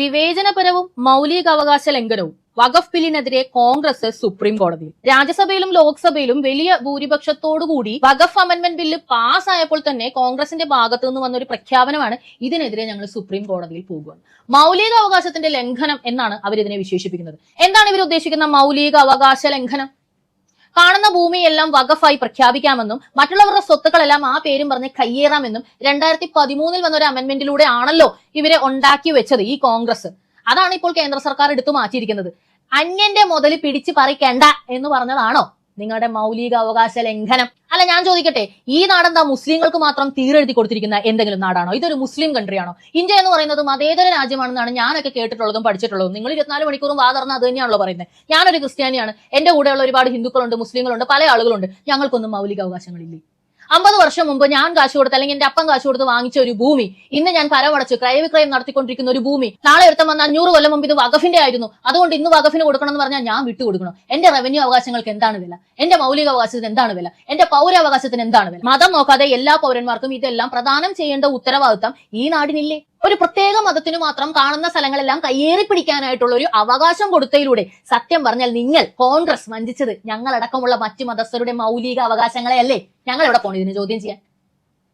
വിവേചനപരവും മൗലികാവകാശ ലംഘനവും വഖഫ് ബില്ലിനെതിരെ കോൺഗ്രസ് സുപ്രീം കോടതിയിൽ. രാജ്യസഭയിലും ലോക്സഭയിലും വലിയ ഭൂരിപക്ഷത്തോടുകൂടി വഖഫ് അമെന്റ്മെന്റ് ബില്ല് പാസ്സായപ്പോൾ തന്നെ കോൺഗ്രസിന്റെ ഭാഗത്തു നിന്ന് വന്ന ഒരു പ്രഖ്യാപനമാണ് ഇതിനെതിരെ ഞങ്ങൾ സുപ്രീം കോടതിയിൽ പോകുക മൗലിക അവകാശത്തിന്റെ ലംഘനം എന്നാണ് അവർ ഇതിനെ വിശേഷിപ്പിക്കുന്നത്. എന്താണ് ഇവർ ഉദ്ദേശിക്കുന്ന മൗലിക അവകാശ ലംഘനം? കാണുന്ന ഭൂമിയെല്ലാം വകഫായി പ്രഖ്യാപിക്കാമെന്നും മറ്റുള്ളവരുടെ സ്വത്തുക്കളെല്ലാം ആ പേരും പറഞ്ഞ് കയ്യേറാമെന്നും രണ്ടായിരത്തി പതിമൂന്നിൽ വന്ന ഒരു ആണല്ലോ ഇവരെ ഉണ്ടാക്കി വെച്ചത് ഈ കോൺഗ്രസ്. അതാണ് ഇപ്പോൾ കേന്ദ്ര സർക്കാർ എടുത്തു മാറ്റിയിരിക്കുന്നത്. അന്യന്റെ മുതൽ പിടിച്ചു പറിക്കണ്ട എന്ന് പറഞ്ഞതാണോ? നിങ്ങളുടെ മൗലിക അവകാശ ലംഘനം. അല്ല ഞാൻ ചോദിക്കട്ടെ ഈ നാടെന്താ മുസ്ലിങ്ങൾക്ക് മാത്രം തീരെഴുതി കൊടുത്തിരിക്കുന്ന എന്തെങ്കിലും നാടാണോ? ഇതൊരു മുസ്ലിം കൺട്രി ആണോ? ഇന്ത്യ എന്ന് പറയുന്നത് മതേതര രാജ്യമാണെന്നാണ് ഞാനൊക്കെ കേട്ടിട്ടുള്ളതും പഠിച്ചിട്ടുള്ളതും. നിങ്ങൾ ഇരുപത്തിനാല് മണിക്കൂറും വാതർന്ന അത് തന്നെയാണല്ലോ പറയുന്നത്. ഞാനൊരു ക്രിസ്ത്യാനിയാണ്. എന്റെ കൂടെയുള്ള ഒരുപാട് ഹിന്ദുക്കളുണ്ട് മുസ്ലിങ്ങളുണ്ട് പല ആളുകളുണ്ട്. ഞങ്ങൾക്കൊന്നും മൗലിക അവകാശങ്ങളില്ലേ അമ്പത് വർഷം മുമ്പ് ഞാൻ കാശ് കൊടുത്ത് അല്ലെങ്കിൽ എന്റെ അപ്പം കാശ് കൊടുത്ത് വാങ്ങിച്ച ഒരു ഭൂമി ഇന്ന് ഞാൻ കരമടച്ച് ക്രയവിക്രയം നടത്തിക്കൊണ്ടിരിക്കുന്ന ഒരു ഭൂമി. നാളെ ഒരുത്തം വന്ന അഞ്ഞൂറ് കൊല്ലം മുമ്പ് ഇത് വകഫിന്റെ ആയിരുന്നു. അതുകൊണ്ട് ഇന്ന് വകഫിന് കൊടുക്കണം എന്ന് പറഞ്ഞാൽ ഞാൻ വിട്ടു കൊടുക്കണം. എന്റെ റവന്യൂ അവകാശങ്ങൾക്ക് എന്താണ് വില? എന്റെ മൗലിക അവകാശത്തിന് എന്താണ് വില? എന്റെ പൗരാവകാശത്തിന് എന്താണ് വില? മതം നോക്കാതെ എല്ലാ പൗരന്മാർക്കും ഇതെല്ലാം പ്രദാനം ചെയ്യേണ്ട ഉത്തരവാദിത്തം ഈ നാടിനില്ലേ? ഒരു പ്രത്യേക മതത്തിന് മാത്രം കാണുന്ന സ്ഥലങ്ങളെല്ലാം കയ്യേറി പിടിക്കാനായിട്ടുള്ള ഒരു അവകാശം കൊടുത്തതിലൂടെ സത്യം പറഞ്ഞാൽ നിങ്ങൾ കോൺഗ്രസ് വഞ്ചിച്ചത് ഞങ്ങളടക്കമുള്ള മറ്റു മതസ്ഥരുടെ മൗലിക അവകാശങ്ങളെ അല്ലേ ഞങ്ങൾ എവിടെ പോണം ഇതിന് ചോദ്യം ചെയ്യാൻ.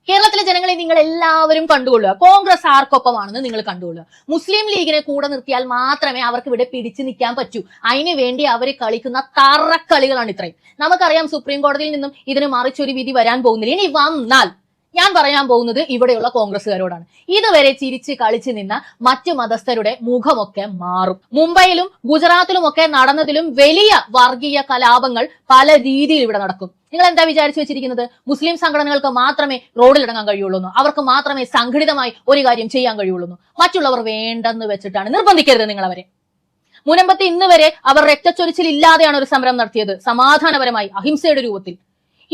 കേരളത്തിലെ ജനങ്ങളെ നിങ്ങൾ എല്ലാവരും കണ്ടുകൊള്ളുക. കോൺഗ്രസ് ആർക്കൊപ്പമാണെന്ന് നിങ്ങൾ കണ്ടുകൊള്ളുക. മുസ്ലിം ലീഗിനെ കൂടെ നിർത്തിയാൽ മാത്രമേ അവർക്ക് ഇവിടെ പിടിച്ചു നിൽക്കാൻ പറ്റൂ. അതിനു വേണ്ടി അവർ കളിക്കുന്ന തറക്കളികളാണ് ഇത്രയും. നമുക്കറിയാം സുപ്രീം കോടതിയിൽ നിന്നും ഇതിന് മറിച്ചൊരു വിധി വരാൻ പോകുന്നില്ല. ഇനി വന്നാൽ ഞാൻ പറയാൻ പോകുന്നത് ഇവിടെയുള്ള കോൺഗ്രസ്സുകാരോടാണ്. ഇതുവരെ ചിരിച്ച് കളിച്ചു നിന്ന മറ്റു മതസ്ഥരുടെ മുഖമൊക്കെ മാറും. മുംബൈയിലും ഗുജറാത്തിലുമൊക്കെ നടന്നതിലും വലിയ വർഗീയ കലാപങ്ങൾ പല രീതിയിൽ ഇവിടെ നടക്കും. നിങ്ങൾ എന്താ വിചാരിച്ചു വെച്ചിരിക്കുന്നത്? മുസ്ലിം സംഘടനകൾക്ക് മാത്രമേ റോഡിലിറങ്ങാൻ കഴിയുള്ളൂ അവർക്ക് മാത്രമേ സംഘടിതമായി ഒരു കാര്യം ചെയ്യാൻ കഴിയുള്ളൂ മറ്റുള്ളവർ വേണ്ടെന്ന് വെച്ചിട്ടാണ്. നിർബന്ധിക്കരുത് നിങ്ങൾ അവരെ മുനമ്പത്ത് ഇന്ന് വരെ അവർ രക്തച്ചൊരിച്ചിൽ ഇല്ലാതെയാണ് ഒരു സമരം നടത്തിയത്. സമാധാനപരമായി അഹിംസയുടെ രൂപത്തിൽ.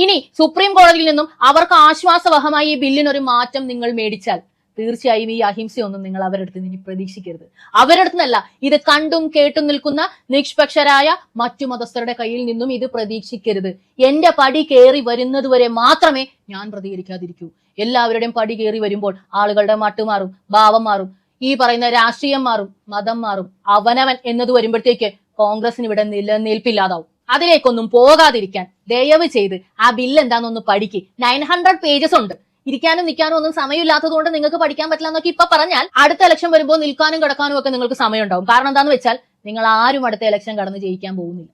ഇനി സുപ്രീം കോടതിയിൽ നിന്നും അവർക്ക് ആശ്വാസവഹമായി ഈ ബില്ലിനൊരു മാറ്റം നിങ്ങൾ മേടിച്ചാൽ തീർച്ചയായും ഈ അഹിംസയൊന്നും നിങ്ങൾ അവരുടെ അടുത്ത് ഇനി പ്രതീക്ഷിക്കരുത്. അവരുടെ അടുത്തുനിന്നല്ല ഇത് കണ്ടും കേട്ടും നിൽക്കുന്ന നിഷ്പക്ഷരായ മറ്റു മതസ്ഥരുടെ കയ്യിൽ നിന്നും ഇത് പ്രതീക്ഷിക്കരുത്. എന്റെ പടി കയറി വരുന്നതുവരെ മാത്രമേ ഞാൻ പ്രതികരിക്കാതിരിക്കൂ. എല്ലാവരുടെയും പടി കയറി വരുമ്പോൾ ആളുകളുടെ മട്ടുമാറും ഭാവം മാറും ഈ പറയുന്ന രാഷ്ട്രീയം മാറും മതം മാറും അവനവൻ എന്നത് വരുമ്പോഴത്തേക്ക് കോൺഗ്രസിന് ഇവിടെ നിലനിൽപ്പില്ലാതാവും. അതിലേക്കൊന്നും പോകാതിരിക്കാൻ ദയവ് ചെയ്ത് ആ ബില്ല് എന്താണെന്നൊന്ന് പഠിക്ക്. നയൻ ഹൺഡ്രഡ് പേജസ് ഉണ്ട്. ഇരിക്കാനും നിൽക്കാനും ഒന്നും സമയമില്ലാത്തത് കൊണ്ട് നിങ്ങൾക്ക് പഠിക്കാൻ പറ്റില്ല എന്നൊക്കെ ഇപ്പൊ പറഞ്ഞാൽ അടുത്ത ഇലക്ഷൻ വരുമ്പോൾ നിൽക്കാനും കിടക്കാനും ഒക്കെ നിങ്ങൾക്ക് സമയം ഉണ്ടാവും കാരണം എന്താണെന്ന് വെച്ചാൽ നിങ്ങൾ ആരും അടുത്ത ഇലക്ഷൻ കടന്ന് ജയിക്കാൻ പോകുന്നില്ല.